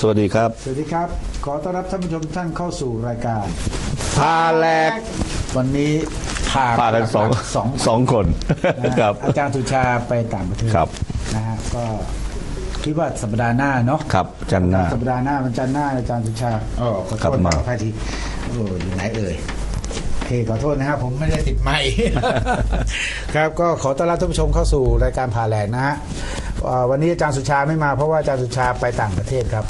สวัสดีครับ สวัสดีครับ ขอต้อนรับท่านผู้ชมทุกท่านเข้าสู่รายการพาแหลกวันนี้พาพากันสองสองสองคนนะฮะครับอาจารย์สุชาไปต่างประเทศครับนะฮะก็คิดว่าสัปดาห์หน้าเนาะครับจันทร์หน้าสัปดาห์หน้าวันจันทร์หน้าอาจารย์สุชาอ๋อขอโทครับษมาขออภัยทีโอ้อยู่ไหนเอ่ยโอเคขอโทษนะครับผมไม่ได้ติดไมค์ครับก็ขอต้อนรับท่านผู้ชมเข้าสู่รายการผ่าแหลกนะฮะเอ่อวันนี้อาจารย์สุชาไม่มาเพราะว่าอาจารย์สุชาไปต่างประเทศครับ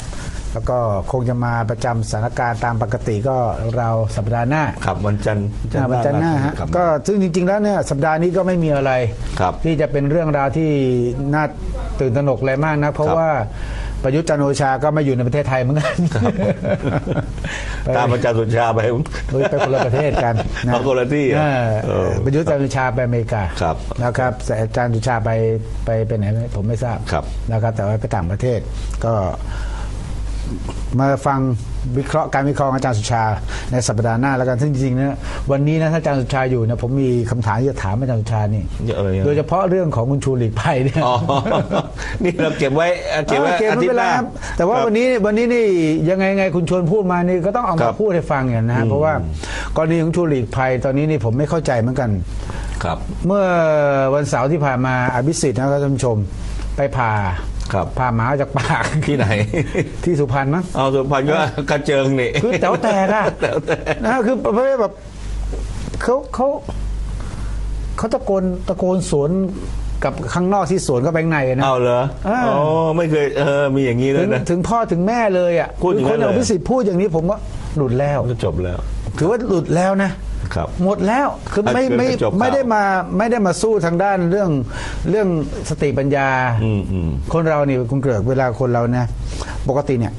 แล้วก็คงจะมาประจำสถานการณ์ตามปกติก็เราวสัปดาห์หน้าครับวันจันทร์อ่าวันจันทร์หน้าฮะครับ ก็ซึ่งจริง ๆ แล้วเนี่ยสัปดาห์นี้ก็ไม่มีอะไร ครับที่จะเป็นเรื่องราวที่น่าตื่นตระหนกอะไรมากนะเพราะครับ ว่าประยุทธ์จันทร์โอชาก็ไม่อยู่ในประเทศไทยเหมือนกันไปตามอาจารย์สุชาไปไปคนละประเทศกันนะเอาคนละที่เหรอเออเออประยุทธ์จันทร์โอชาไปอเมริกาครับนะครับแต่อาจารย์สุชาไปไปไปไหนไม่ผมไม่ทราบครับ นะครับแต่ว่าไปต่างประเทศก็ มาฟังวิเคราะห์การวิเคราะห์ของอาจารย์สุชา ในสัปดาห์หน้าแล้วกันซึ่งจริงๆนะวันนี้นะถ้าอาจารย์สุชาอยู่เนี่ยผมมีคำถามที่จะถามอาจารย์สุชานี่เยอะเลยโดยเฉพาะเรื่องของคุณชูหลีกภัยเนี่ยอ๋อนี่เราเก็บไว้เก็บไว้ออเก็บอาไม่ทิตเป็นย์หไรน้า ครับแต่ว่าครับวันนี้วันนี้นี่ยังไงไงคุณชวนพูดมานี่ก็ต้องเอาครัมาบพูดให้ฟังอย่างนะฮะเพราะว่ากรณีของชูหลีกภัยตอนนี้นี่ผมไม่เข้าใจเหมือนกัน ครับ เมื่อวันเสาร์ที่ผ่านมาอภิสิทธิ์นะครับท่านผู้ชมไปผ่า ครับผ่าหมาออกจากปาก ที่ไหน ที่สุพรรณมั้งเอาสุพรรณก็กระเจิงนี่คือแต๋วแตกอะแต๋วแตกนะคือประเภทแบบเขาเขาเขาตะโกนตะโกนสวนกับข้างนอกที่สวนก็แบงในอะนะเอาเหรออ่าอ๋อไม่เคยเออมีอย่างนี้เลถึยงนะถึงพ่อถึงแม่เลยอะพูดอย่างคนั้นนอย่างเลยพิสิทธิ์พูดอย่างนี้ผมว่าหลุดแล้วก็จบแล้ว ถือว่าหลุดแล้วนะ ครับ หมดแล้วคือไม่คือไม่จบข่าว ไม่ได้มาไม่ได้มาสู้ทางด้านเรื่องเรื่องสติปัญญา อืมอืม คนเรานี่คุณเกลือกเวลาคนเรานะปกติเนี่ย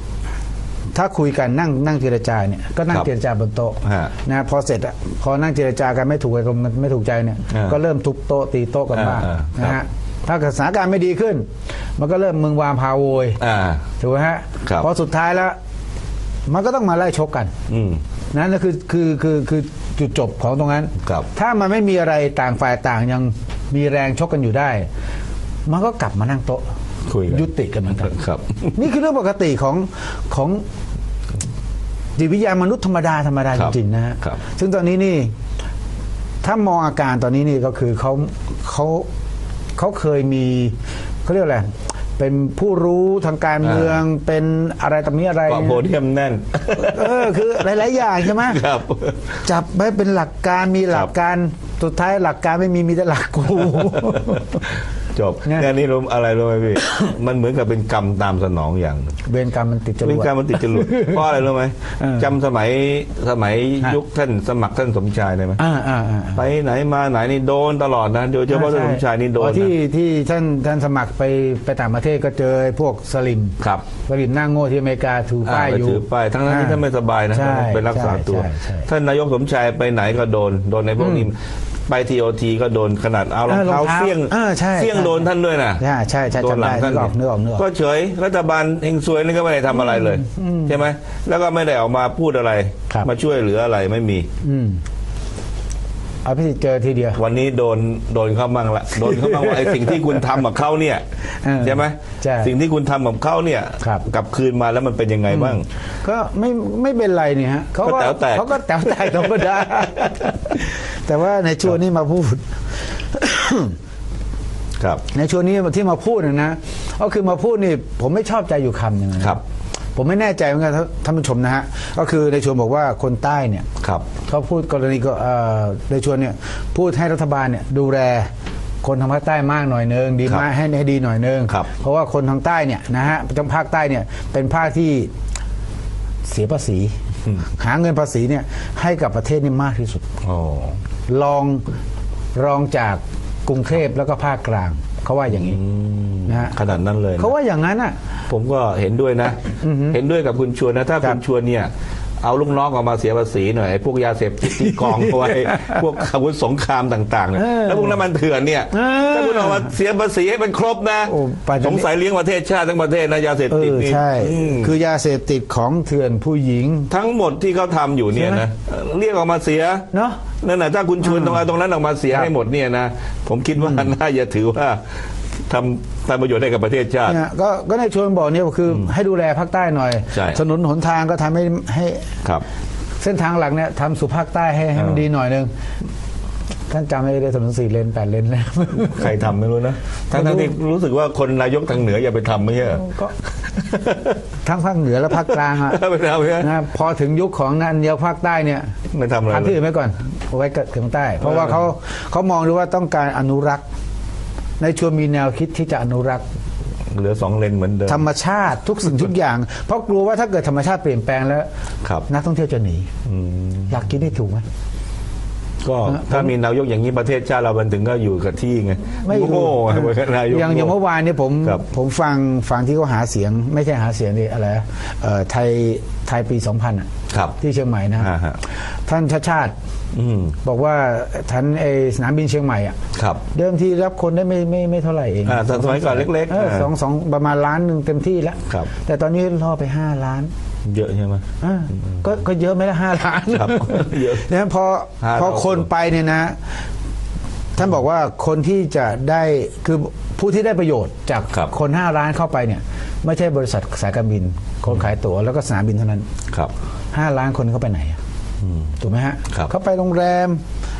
ถ้าคุยกันนั่งนั่งเจรจาเนี่ยก็นั่งครับเจรจาบนโต๊ะฮะนะพอเสร็จอะพอนั่งเจรจากันไม่ถูกกันไม่ถูกใจเนี่ย อ่าก็เริ่มทุบโต๊ะตีโต๊ะกันบ้างอ่าอ่านะฮะถ้าเกิดสถานการณ์ไม่ดีขึ้น มันก็เริ่มมึงวามพาโวย อ่า ถูกไหมฮะครับ พอสุดท้ายแล้ว มันก็ต้องมาไล่ชกกัน อืม นั่นก็คือคือคือคือ จุดจบของตรงนั้น ครับ ถ้ามันไม่มีอะไรต่างฝ่ายต่างยังมีแรงชกกันอยู่ได้ มันก็กลับมานั่งโต๊ะคุยกัน ยุติกันเหมือนกัน ครับ นี่คือเรื่องปกติของของจิตวิทยามนุษย์ธรรมดาธรรมดาคจรับริงๆนะฮะครับ ซึ่งตอนนี้นี่ ถ้ามองอาการตอนนี้นี่ก็คือเขาเขาเขาเคยมีเขาเรียกอะไร เป็นผู้รู้ทางการเมืองเป็นอะไรตรงนี้อะไรเกาะโพเดียมแน่น เออคือหลาย ๆ อย่างใช่ไหมครับ จับไว้เป็นหลักการมีหลักการสุดท้ายหลักการไม่มีมีแต่หลักกู จบเนี่ยเนี่ยนี่รู้อะไรรู้ไหมพี่ มันเหมือนกับเป็นกรรมตามสนองอย่างหนึ่งเวรกรรมมันติดจรเป็นวดกรรมมันติดจรวด เพราะอะไรรู้ไหมเออ จำสมัยสมัยฮะยุคท่านสมัครท่านสมชายได้ไหมอ่าอ่าอ่าไปไหนมาไหนนี่โดนตลอดนะโดยเฉพาะท่านสมชายนี่โดนอ๋อนะที่ที่ท่านท่านสมัครไปไปต่างประเทศก็เจอพวกสลิมครับสลิมหน้าโง่ที่อเมริกาถืออ่าป้ายไปอยู่ ถือป้ายทั้งนั้นที่ท่านไม่สบายนะใช่ไปรักษาตัวใช่ใช่ ท่านนายกสมชายไปไหนก็โดนโดนในพวกนี้ ไปทีโอทีก็โดนขนาดเอารองเออรองเท้าเท้าเฟี้ยงเออใช่เฟี้ยงใช่ โดนท่านด้วยนะ ใช่ใช่ใช่โดนหลังจำได้ท่านนึกออกนึกออกนึกออก ก็เฉยรัฐบาลเฮงซวยนี่ก็ไม่ได้ทำอะไรเลย ใช่ไหมแล้วก็ไม่ได้ออกมาพูดอะไร ครับ มาช่วยเหลืออะไรไม่มี อืม เอาพี่เจอทีเดียว วันนี้โดนโดนเขาบ้างละโดนเขาบ้างว่าไอ้สิ่งที่คุณทำกับเขาเนี่ยเออใช่ไหมใช่สิ่งที่คุณทำกับเขาเนี่ยครับ กลับคืนมาแล้วมันเป็นยังไงบ้าง ก็ไม่ไม่เป็นไรนี่ฮะเขาก็แต๋วแตก เขาก็แต๋วแตกธรรมดา แต่ว่าในช่วงนี้มาพูด ครับ ในช่วงนี้ที่มาพูดนะนะก็คือมาพูดนี่ ผมไม่ชอบใจอยู่คำหนึ่งนะครับ ผมไม่แน่ใจเหมือนกันท่านผู้ชมนะฮะก็คือในชวนบอกว่าคนใต้เนี่ยครับเขาพูดกรณีก็เอ่อในชวนเนี่ยพูดให้รัฐบาลเนี่ยดูแลคนทางภาคใต้มากหน่อยนึงดีครับมากให้ให้ดีหน่อยนึงครับเพราะว่าคนทางใต้เนี่ยนะฮะจังภาคใต้เนี่ยเป็นภาคที่เสียภาษี หาเงินภาษีเนี่ยให้กับประเทศนี่มากที่สุดโอ้รองรองจากกรุงเทพแล้วก็ภาคกลาง เขาว่าอย่างนี้นะฮะขนาดนั้นเลยนะเขาว่าอย่างนั้นอะ ผมก็เห็นด้วยนะ เห็นด้วยกับคุณชวนนะ ถ้าครัคุบณชวนเนี่ย เอาลูกน้องออกมาเสียภาษีหน่อยไอ้พวกยาเสพติดที่กองเอาไว้ พวกอาวุธสงครามต่างๆเนี่ยเออแล้วพวกน้ำมันเถื่อนเนี่ยเออถ้าคุณออกมาเสียภาษีให้มันครบนะโอ้ป่านนี้สงสัยเลี้ยงประเทศชาติทั้งประเทศนะยาเสพเอติดอนี่ใช่มคือยาเสพติดของเถื่อนผู้หญิง ทั้งหมดที่เขาทำอยู่เนี่ยใช่ไหมนะเรียกออกมาเสียเนาะนั่นแหละถ้าคุณชวนตรงเอาตรงนั้นออกมาเสียครับให้หมดเนี่ยนะผมคิดว่าน่าจะถือว่า ทำทำประโยชน์ให้กับประเทศชาติ เนี่ยก็ก็ในชวนบอกเนี่ยคืออให้ดูแลภาคใต้หน่อย ใช่ ถนนหนทางก็ทำให้ให้ครับ เส้นทางหลักเนี่ยทำสู่ภาคใต้ให้ให้มันอ่าดีหน่อยนึงท่านจำไม่ได้ถนนสี่เลนแปดเลนแล้ว ใครทำไม่รู้นะทั้งไม่ทั้งรู้ที่รู้สึกว่าคนนายกทางเหนืออย่าไปทำไม่ใช่เหรอ ก็ ทั้งภาคเหนือและภาคกลางอะไปทำไม่ใช่นะพอถึงยุคของนันเดียวภาคใต้เนี่ยไม่ทำอะไรทำที่อื่นไว้ก่อนเอาไว้ถึงใต้ เพราะว่าเขาเขามองดูว่าต้องการอนุรักษ์ ในชวนมีแนวคิดที่จะอนุรักษ์ เหลือสองเลนเหมือนเดิมธรรมชาติทุกสิ่งทุกอย่าง เพราะกลัวว่าถ้าเกิดธรรมชาติเปลี่ยนแปลงแล้ว ครับ นักท่องเที่ยวจะหนีอืมหลักคิดได้ถูกไหม ก็ถ้ามีนายกอย่างนี้ประเทศชาติเรามันถึงก็อยู่กับที่ไงไม่รู้โง่ไงนายกอย่างอย่างเมื่อวานเนี่ยผมครับผมฟังฟังที่เขาหาเสียง ไม่ใช่หาเสียงดิอะไรอะเอ่อไทยไทยปี 2000อะครับที่เชียงใหม่นะอ่าฮะท่านชาติชาติอืมบอกว่าท่านไอสนามบินเชียงใหม่อะครับเดิมทีรับคนได้ไม่ไม่ไม่เท่าไหร่เองอ่าสมัยก่อนเล็กๆอออ่าสองสองประมาณล้านหนึ่งเต็มที่แล้วครับแต่ตอนนี้ล่อไปห้าล้าน เยอะใช่ไหม อ่าก็ก็เยอะไหมละห้าล้านครับเยอะนะพอห้าพอเท่าคนไปเนี่ยนะ ท่านบอกว่าคนที่จะได้คือผู้ที่ได้ประโยชน์จากครับ คนห้าล้านเข้าไปเนี่ย ไม่ใช่บริษัทสายการบิน คนขายตั๋วแล้วก็สนามบินเท่านั้นครับ ห้าล้านคนเขาไปไหนอะอืมถูกไหมฮะครับ เขาไปโรงแรม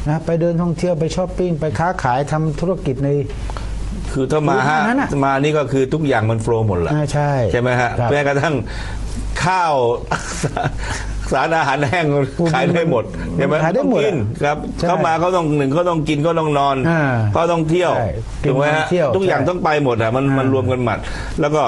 นะไปเดินท่องเที่ยวไปช้อปปิ้งไปค้าขายทำธุรกิจใน คือถ้ามาคือฮะนั้นน่ะมานี่ก็คือทุกอย่างมันโฟล์หมดแหละ อ่าใช่ใช่ไหมฮะครับ แม้กระทั่ง ข้าว สารอาหารแห้งขายได้หมดใช่ไหมขายได้หมดต้องกินอะครับใช่เขามาเขาต้องหนึ่งเขาต้องกินเขาต้องนอนอ่าเขาต้องเที่ยวใช่กินถูกไหมฮะนอนเที่ยวทุกอย่างใช่ ต้องไปหมดอะมันมันอ่ารวมกันหมดแล้วก็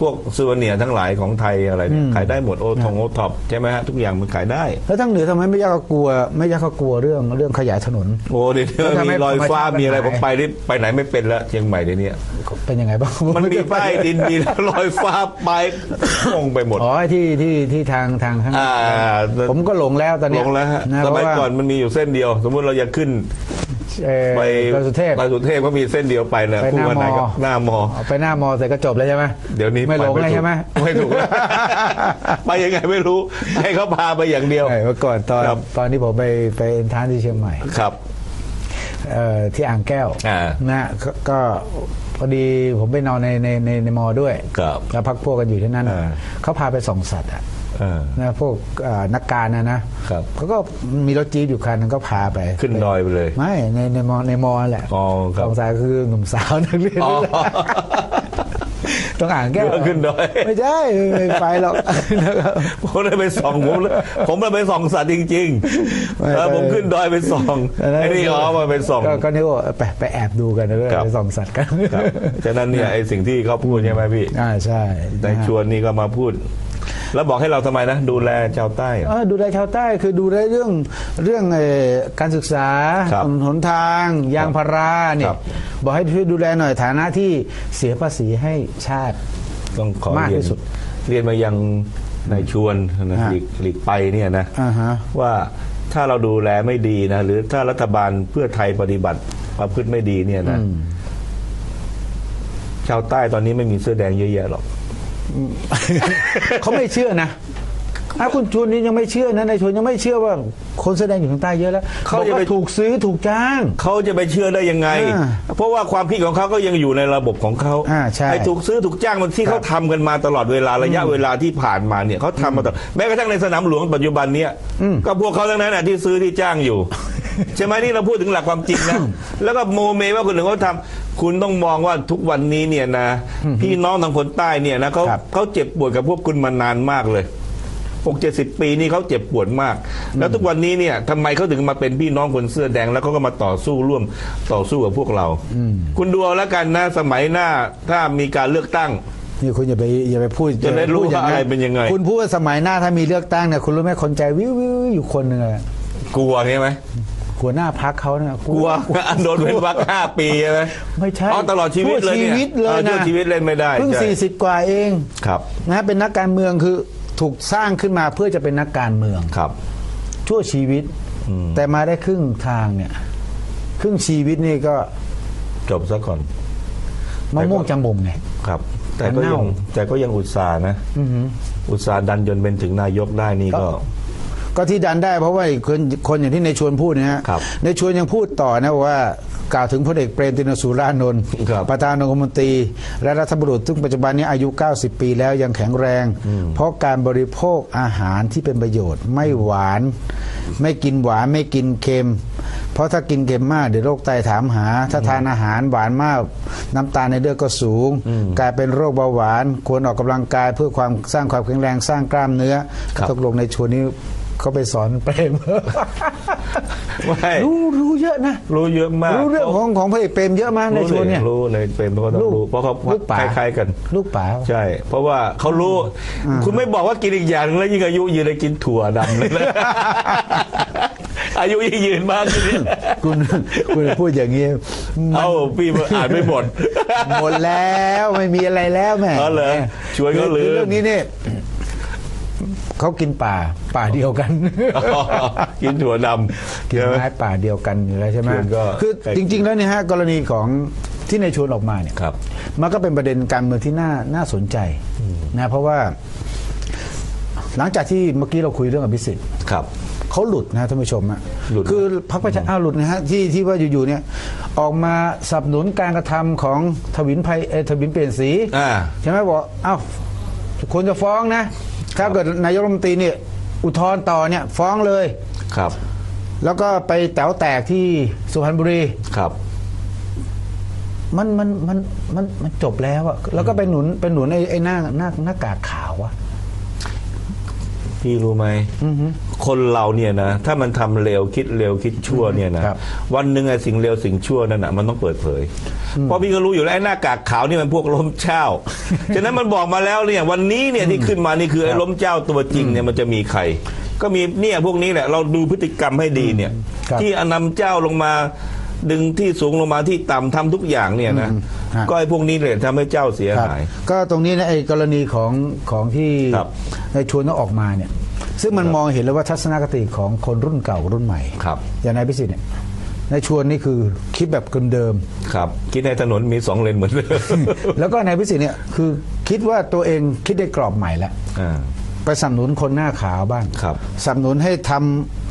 พวกซูเวเนียร์ทั้งหลายของไทยอะไรเนี่ยอืมขายได้หมดโอทงโอท็อปใช่ไหมฮะทุกอย่างมันขายได้ แล้วทั้งเหนือทำไมไม่ยากกลัว ไม่ยากกลัวเรื่องเรื่องขยายถนน โอ้เดี๋ยวนี้แล้วทำไมมีรอยฟ้าธรรมชาติมีอะไรมันผมหายไปนี่ไปไหนไม่เป็นแล้วเชียงใหม่เดี๋ยวนี้เป็นยังไงบ้างมันมีป้ายดินมีรอยฟ้าไปงงไปหมดอ๋อที่ที่ที่ทางทางข้างอ่าผมก็หลงแล้วตอนลเนี้ยงแล้วฮะนะสเพราะมัยว่าก่อนมันมีอยู่เส้นเดียว สมมุติเราจะขึ้น เอ่อไปดอยสุเทพ ไปสุเทพก็มีเส้นเดียวไปเลยไปหน้าวันไหนก็มอหน้ามอเอาไปหน้ามอเสร็จก็จบแล้วใช่ไหมเดี๋ยวนี้ไม่หลงปเลยถูกใช่ไหมไม่ถูก ไปยังไงไม่รู้ ให้เขาพาไปอย่างเดียว ใช่เมื่อก่อนตอนครับ ตอนที่ผมไปไปเอ็นทรานซ์ที่เชียงใหม่ ครับ เอ่อที่อ่างแก้วอ่านะก็ก็พอดีผมไปนอนในในในในมอด้วยครับแล้วพักพวกกันอยู่ที่นั่นอ่า เขาพาไปส่องสัตว์อะเออ นะพวกเอ่อนักการนะนะครับเขาก็มีรถจี๊ปอยู่คันนึงก็พาไป ขึ้นดอยไปเลย ไม่ในในมอในมอแหละอ๋อครับส่องสายคือหนุ่มสาวนักเรียนอ๋อต้องอ่างแก้วเรือขึ้นดอยไม่ใช่ไม่ไปหรอกนะครับผมได้ไปส่องผมผมได้ไปส่องสัตว์จริงไม่ๆแล้วผมไปขึ้นดอยไปส่องไอ้นี่อ๋อมาไปส่องก็ก็นึกว่าไปไปแอบดูกันนะครับไปส่องสัตว์กันครับฉะนั้นเนี่ยไอ้สิ่งที่เขาพูดใช่ไหมพี่อ่าใช่ในชวนนี่ก็มาพูด แล้วบอกให้เราทำไมนะ ดูแลชาวใต้เหรอ เออดูแลชาวใต้คือดูแลเรื่องเรื่องเอ่อการศึกษาครับถนนหนทางยางพาราเนี่ครัยบ บอกให้ช่วยดูแลหน่อยฐานะที่เสียภาษีให้ชาติ ต้องขอมากเรียนที่สุดเรียนมายังในชวนนะฮะหลีกหลีกไปเนี่ยนะอ่าฮะ ว่าถ้าเราดูแลไม่ดีนะ หรือถ้ารัฐบาลเพื่อไทยปฏิบัติประพฤติไม่ดีเนี่ยนะอืมชาวใต้ตอนนี้ไม่มีเสื้อแดงเยอะแยะหรอก เขาไม่เชื่อนะถ้าคุณชวนนี้ยังไม่เชื่อนะในชวนยังไม่เชื่อว่าคนแสดงอยู่ทางใต้เยอะแล้วเขาบอกจะว่าไปถูกซื้อถูกจ้าง เขาจะไปเชื่อได้ยังไงอ่าเพราะว่าความคิดของเขาก็ยังอยู่ในระบบของเขาอ่าใช่ไอ้ถูกซื้อถูกจ้างมันที่เขาทำกันมาตลอดเวลาระยะเวลาที่ผ่านมาเนี่ยเขาทำมาตลอดแม้กระทั่งในสนามหลวงปัจจุบันเนี่ยก็พวกเขาทั้งนั้นน่ะที่ซื้อที่จ้างอยู่ ใช่ไหมนี่เราพูดถึงหลักความจริงนะ แล้วก็โมเมว่าคนหนึ่งเขาทำคุณต้องมองว่าทุกวันนี้เนี่ยนะ พี่น้องทางคนใต้เนี่ยนะเขาครับ เขาเจ็บปวดกับพวกคุณมานานมากเลยหกเจ็ดสิบปีนี่เขาเจ็บปวดมาก แล้วทุกวันนี้เนี่ยทำไมเขาถึงมาเป็นพี่น้องคนเสื้อแดง แล้วเขาก็มาต่อสู้ร่วมต่อสู้กับพวกเรา คุณดูเอาแล้วกันนะสมัยหน้าถ้ามีการเลือกตั้ง นี่คุณอย่าไปอย่าไปพูดจะได้รู้อย่าปพูว่าอะไรเป็นยังไง คุณพูดว่าสมัยหน้าถ้ามีเลือกตั้งเนี่ยคุณรู้ไหมคนใจวิววิววิวอยู่คนหนึ่งอะกลัวใช่ไหม หัวหน้าพักเขาเนี่ยกลัวโดนเป็นวักห้าปีใช่ไหมไม่ใช่อ๋อตลอดชีวิตเลยชั่เนี่วยชีวิตเลยออนะชั่วชีวิตเล่นไม่ได้เพิ่งใช่สี่สิบกว่าเองครับนะเป็นนักการเมืองคือถูกสร้างขึ้นมาเพื่อจะเป็นนักการเมืองครับ ชั่วชีวิตอืมแต่มาได้ครึ่งทางเนี่ย ครึ่งชีวิตนี่ก็จบซะก่อนมะม่วงจำบุมไงครับ แต่ก็มันยัเน่างแต่ก็ยังอุตส่าห์นะอือหืออุตส่าห์ดันจนเป็นถึงนายกได้นี่ก็ ก็ที่ดันได้เพราะว่าคนคนอย่างที่ในชวนพูดนะฮะครับในชวนยังพูดต่อนะว่ากล่าวถึงพลเอกเปรมตินสุรานนท์ครับประธานองคมนตรี และรัฐบุรุษซึ่งปัจจุบันนี้อายุ 90 ปีแล้วยังแข็งแรง เพราะการบริโภคอาหารที่เป็นประโยชน์ ไม่หวาน ไม่กินหวานไม่กินเค็ม เพราะถ้ากินเค็มมากเดี๋ยวโรคไตถามหา ถ้าทานอาหารหวานมาก น้ำตาลในเลือดก็สูง กลายเป็นโรคเบาหวาน ควรออกกำลังกายเพื่อความสร้างความแข็งแรงสร้างกล้ามเนื้อครับตกลงในชวนนี้ เขาไปสอนเปรมไม่รู้รู้เยอะนะรู้เยอะมากรู้เรื่องของของพระเอกเปรมเยอะมากในชวนเนี่ยรู้ในเป็นเพราะเขาต้องรู้เพราะเขาลูกป๋าคล้ายๆกัน ลูกป๋าใช่ เพราะว่าเขารู้ คุณไม่บอกว่ากินอีกอย่างหนึ่งแล้วยิ่งอายุยืนเลยกินถั่วดำเลยนะอายุยิ่งยืนมากขึ้นเนี่ยคุณคุณพูดอย่างนี้ เอ้าพี่อ่านไม่หมด หมดแล้วไม่มีอะไรแล้วแม่อ๋อเหรอชวนเขาลืมคือเรื่องนี้เนี่ย เขากินป่าป่าเดียวกัน กินถั่วดำกินใช่ไหมไม้ป่าเดียวกันอยู่แล้วใช่ไหมชวนก็คือใกล้จริง ๆ แล้วเนี่ยฮะกรณีของที่ในชวนออกมาเนี่ยครับมันก็เป็นประเด็นการเมืองที่น่าน่าสนใจนะเพราะว่าหลังจากที่เมื่อกี้เราคุยเรื่องอภิสิทธิ์ครับเขาหลุดนะท่านผู้ชมอะหลุดคือพรรคประชาอ้าวหลุดนะฮะที่ที่ว่าอยู่ๆเนี่ยออกมาสนับสนุนการกระทำของทวินไพเอ่อทวินเปลี่ยนสีอ่าใช่ไหมบอกอ้าวควรจะฟ้องนะ ถ้าเกิดนายกรัฐมนตรีเนี่ยอุทธรณ์ต่อเนี่ยฟ้องเลย ครับ แล้วก็ไปแต๋วแตกที่สุพรรณบุรี ครับ มันมันมันมันมันจบแล้วอะแล้วก็ไปหนุนไปหนุนไอ้ไอ้หน้าหน้าหน้ากากขาวอะ พี่รู้ไหมคนเราเนี่ยนะถ้ามันทำเร็วคิดเร็วคิดชั่วเนี่ยนะครับวันหนึ่งไอ้สิ่งเร็วสิ่งชั่วนั่นน่ะมันต้องเปิดเผยเพราะพี่ก็รู้อยู่แล้วไอ้หน้ากากขาวนี่มันพวกล้มเจ้าฉะนั้นมันบอกมาแล้วเนี่ยวันนี้เนี่ยที่ขึ้นมานี่คือไอ้ล้มเจ้าตัวจริงเนี่ยมันจะมีใครก็มีเนี่ยพวกนี้แหละเราดูพฤติกรรมให้ดีเนี่ยครับที่นำเจ้าลงมา ดึงที่สูงลงมาที่ต่ำทำทุกอย่างเนี่ยนะ อืมฮะ ก็ไอ้พวกนี้เลยทำให้เจ้าเสียครับหาย ก็ตรงนี้นะไอ้กรณีของของที่ครับในชวนต้องออกมาเนี่ย ซึ่งมันมองเห็นเลยว่าทัศนคติของคนรุ่นเก่ารุ่นใหม่ครับ อย่างนายพิสิทธิ์เนี่ยนายชวนนี่คือคิดแบบเดิมครับ คิดในถนนมีสองเลนเหมือนเดิมๆ แล้วก็นายพิสิทธิ์เนี่ยคือคิดว่าตัวเองคิดได้กรอบใหม่แล้ว อ่า ไปสนับสนุนคนหน้าขาวบ้างครับสนับสนุนให้ทำ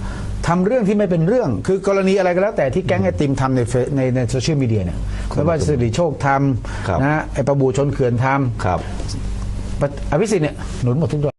ทำเรื่องที่ไม่เป็นเรื่อง คือกรณีอะไรก็แล้วแต่ที่แก๊งไอติมทำในเฟซในในโซเชียลมีเดียเนี่ยไม่ว่าสิริโชคทครับำนะไอประบูชนเขื่อนทครับำอภิสิทธิ์เนี่ยหนุนหมดทุกดอก